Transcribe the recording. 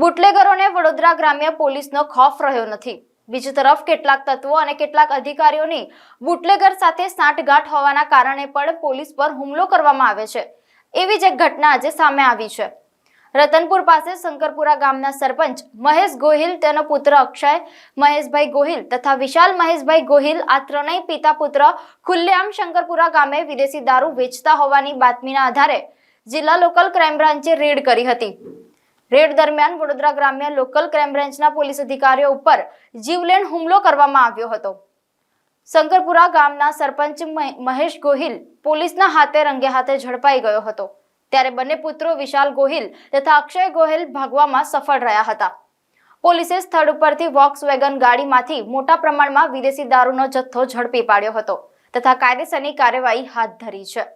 બુટલેગરોને વડોદરા ગ્રામ્ય પોલીસનો ખોફ રહ્યો નથી. બીજી તરફ કેટલાક તત્વો અને કેટલાક અધિકારીઓની બુટલેગર સાથે સાંઠગાંઠ હોવાના કારણે પણ પોલીસ પર હુમલો કરવામાં આવે છે. એવી જ એક ઘટના આજે સામે આવી છે. રતનપુર પાસે શંકરપુરા ગામના સરપંચ મહેશ ગોહિલ, તેનો પુત્ર અક્ષય મહેશભાઈ ગોહિલ તથા વિશાલ મહેશભાઈ ગોહિલ, આ ત્રણેય પિતા પુત્ર ખુલ્લેઆમ શંકરપુરા ગામે વિદેશી દારૂ વેચતા હોવાની બાતમીના આધારે જિલ્લા લોકલ ક્રાઇમ બ્રાન્ચે રેડ કરી હતી. રેડ દરમિયાન વડોદરા ગ્રામ્ય લોકલ ક્રાઇમ બ્રાન્ચના પોલીસ અધિકારીઓ ઉપર જીવલેણ હુમલો કરવામાં આવ્યો હતો. શંકરપુરા ગામના સરપંચ મહેશ ગોહિલ પોલીસના હાથે રંગે હાથે ઝડપાઈ ગયો હતો. ત્યારે બંને પુત્રો વિશાલ ગોહિલ તથા અક્ષય ગોહિલ ભાગવામાં સફળ રહ્યા હતા. પોલીસે સ્થળ ઉપરથી વોક્સ વેગન ગાડીમાંથી મોટા પ્રમાણમાં વિદેશી દારૂનો જથ્થો ઝડપી પાડ્યો હતો તથા કાયદેસરની કાર્યવાહી હાથ ધરી છે.